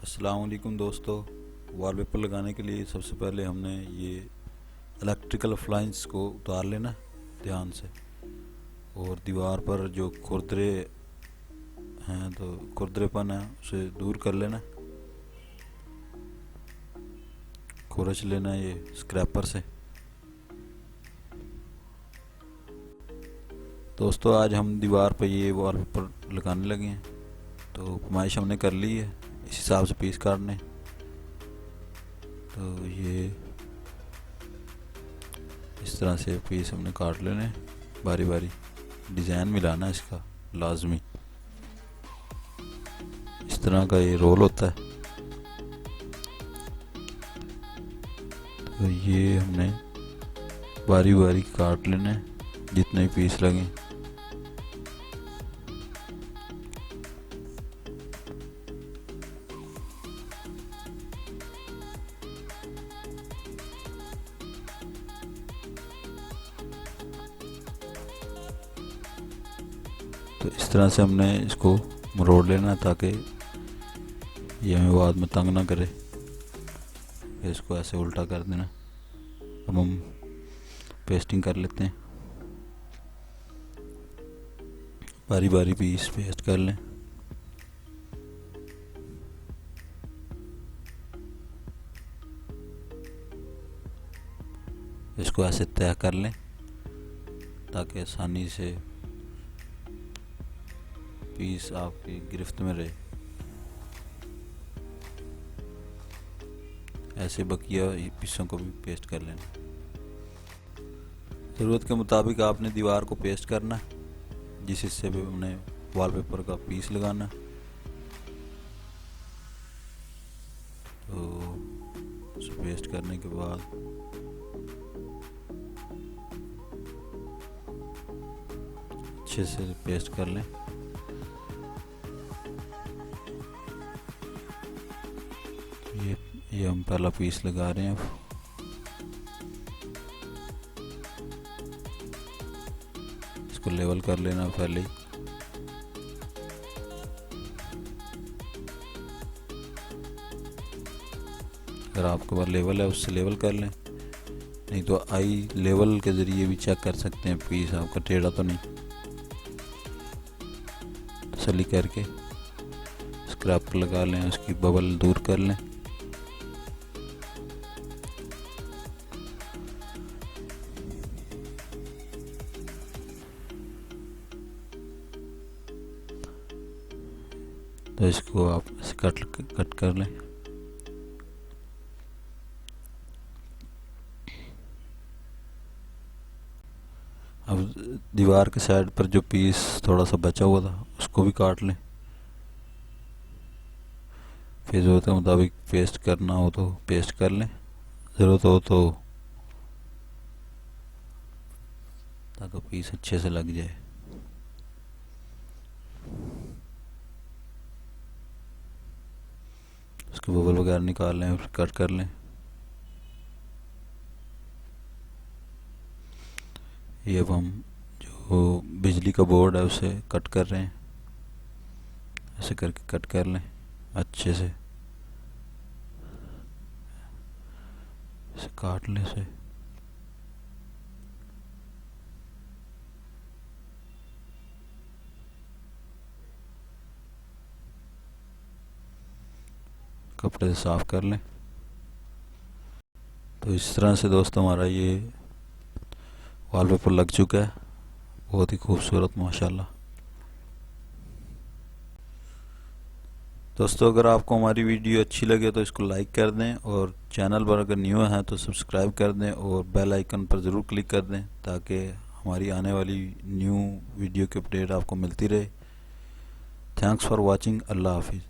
السلام علیکم دوستو وال پیپر لگانے کے لیے سب سے پہلے ہم نے یہ الیکٹریکل افلائنس کو اتار لینا دھیان سے۔ اور دیوار پر جو کھردرے ہیں، تو کھردرے پن ہیں اسے دور کر لینا۔ کھرچ لینا یہ اسکریپر سے۔ دوستو، آج ہم دیوار پہ یہ وال پیپر لگانے لگے ہیں۔ تو پمائش ہم نے کر لی ہے۔ اس حساب سے پیس کاٹنے تو یہ اس طرح سے پیس ہم نے کاٹ لینے، باری باری ڈیزائن ملانا اس کا لازمی۔ اس طرح کا یہ رول ہوتا ہے۔ تو یہ ہم نے باری باری کاٹ لینے، جتنے پیس لگیں۔ تو اس طرح سے ہم نے اس کو مروڑ لینا تاکہ یہ ہمیں بعد میں تنگ نہ کرے اس کو ایسے الٹا کر دینا۔ اب ہم پیسٹنگ کر لیتے ہیں۔ باری باری پیس پیسٹ کر لیں۔ اس کو ایسے طے کر لیں تاکہ آسانی سے پیس آپ کی گرفت میں رہے۔ ایسے بکیا پیسوں کو بھی پیسٹ کر لینا۔ ضرورت کے مطابق آپ نے دیوار کو پیسٹ کرنا، جس حصے پہ ہم نے وال پیپر کا پیس لگانا۔ تو اسے پیسٹ کرنے کے بعد اچھے سے پیسٹ کر لیں۔ یہ ہم پہلا پیس لگا رہے ہیں اس کو لیول کر لینا پہلے۔ اگر آپ کے پاس لیول ہے، اس سے لیول کر لیں۔ نہیں تو آئی لیول کے ذریعے بھی چیک کر سکتے ہیں پیس، آپ کا ٹیڑھا تو نہیں۔ تسلی کر کے اسکریپ لگا لیں، اس کی ببل دور کر لیں۔ تو اس کو آپ کٹ کٹ کر لیں۔ اب دیوار کے سائڈ پر جو پیس تھوڑا سا بچا ہوا تھا، اس کو بھی کاٹ لیں۔ پھر ضرورت کے مطابق پیسٹ کرنا ہو تو پیسٹ کر لیں۔ ضرورت ہو تو تاکہ پیس اچھے سے لگ جائے۔ اس کے ببل وغیرہ نکال لیں پھر کٹ کر لیں۔ یہ اب ہم جو بجلی کا بورڈ ہے، اسے کٹ کر رہے ہیں۔ ایسے کر کے کٹ کر لیں، اچھے سے۔ اسے کاٹ لیں، اسے۔ کپڑے سے صاف کر لیں۔ تو اس طرح سے دوست ہمارا یہ وال پیپر لگ چکا ہے۔ بہت ہی خوبصورت، ماشاءاللہ۔ دوستو، اگر آپ کو ہماری ویڈیو اچھی لگے تو اس کو لائک کر دیں اور چینل پر اگر نیو ہیں تو سبسکرائب کر دیں اور بیل آئیکن پر ضرور کلک کر دیں تاکہ ہماری آنے والی نیو ویڈیو کی اپڈیٹ آپ کو ملتی رہے۔ تھینکس فار واچنگ اللہ حافظ۔